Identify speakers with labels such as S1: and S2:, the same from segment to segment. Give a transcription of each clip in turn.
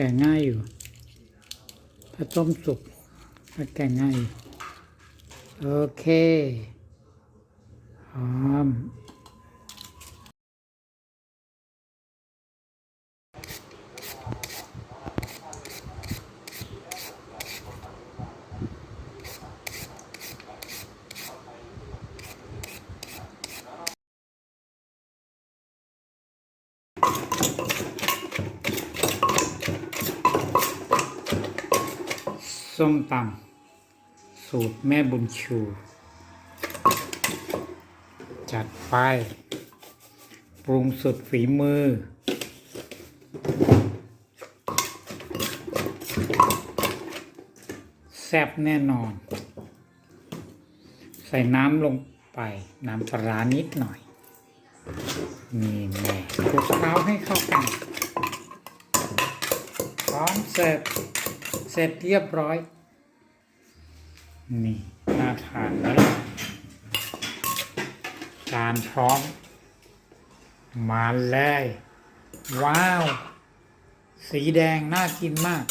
S1: แกะง่ายอยู่ ถ้าต้มสุกก็แกะง่าย โอเคหอม ส้มตำสูตรแม่บุญชู จัดไป ปรุงสุดฝีมือ แซ่บแน่นอน ใส่น้ำลงไปน้ำปลานิดหน่อย นี่แม่คลุกเคล้าให้เข้ากัน พร้อมเสิร์ฟ เสร็จเรียบร้อย นี่น่าทานแล้วจานพร้อม มาเลย ว้าว สีแดงน่ากินมาก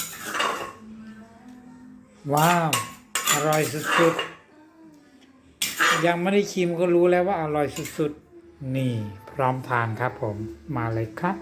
S1: ว้าว อร่อยสุดๆ ยังไม่ได้ชิมก็รู้แล้วว่าอร่อยสุดๆ นี่พร้อมทานครับผมมาเลยครับ